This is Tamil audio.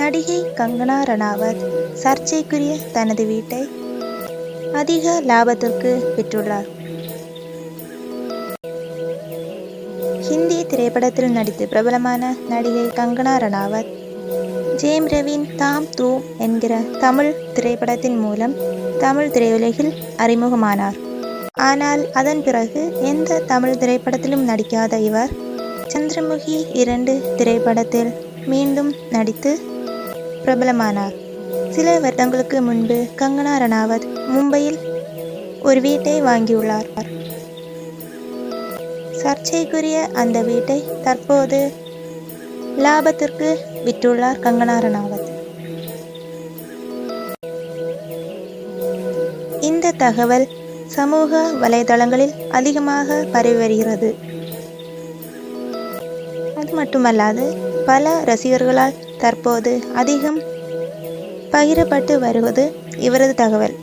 நடிகை கங்கனா ரணாவத் சர்ச்சைக்குரிய தனது வீட்டை அதிக லாபத்திற்கு விற்றுள்ளார் ஹிந்தி திரைப்படத்தில் நடித்து பிரபலமான நடிகை கங்கனா ரணாவத் ஜேம் ரவின் தாம் தூம் என்கிற தமிழ் திரைப்படத்தின் மூலம் தமிழ் திரையுலகில் அறிமுகமானார். ஆனால் அதன் பிறகு எந்த தமிழ் திரைப்படத்திலும் நடிக்காத இவர் சந்திரமுகி இரண்டு திரைப்படத்தில் மீண்டும் நடித்து பிரபலமானார். சில வருடங்களுக்கு முன்பு கங்கனா ரணாவத் மும்பையில் ஒரு வீட்டை வாங்கியுள்ளார். சர்ச்சைக்குரிய அந்த வீட்டை தற்போது லாபத்திற்கு விற்றுள்ளார் கங்கனா ரணாவத் இந்த தகவல் சமூக வலைதளங்களில் அதிகமாக பரவி வருகிறது. அது மட்டுமல்லாது பல ரசிகர்களால் தற்போது அதிகம் பகிரப்பட்டு வருவது இவரது தகவல்.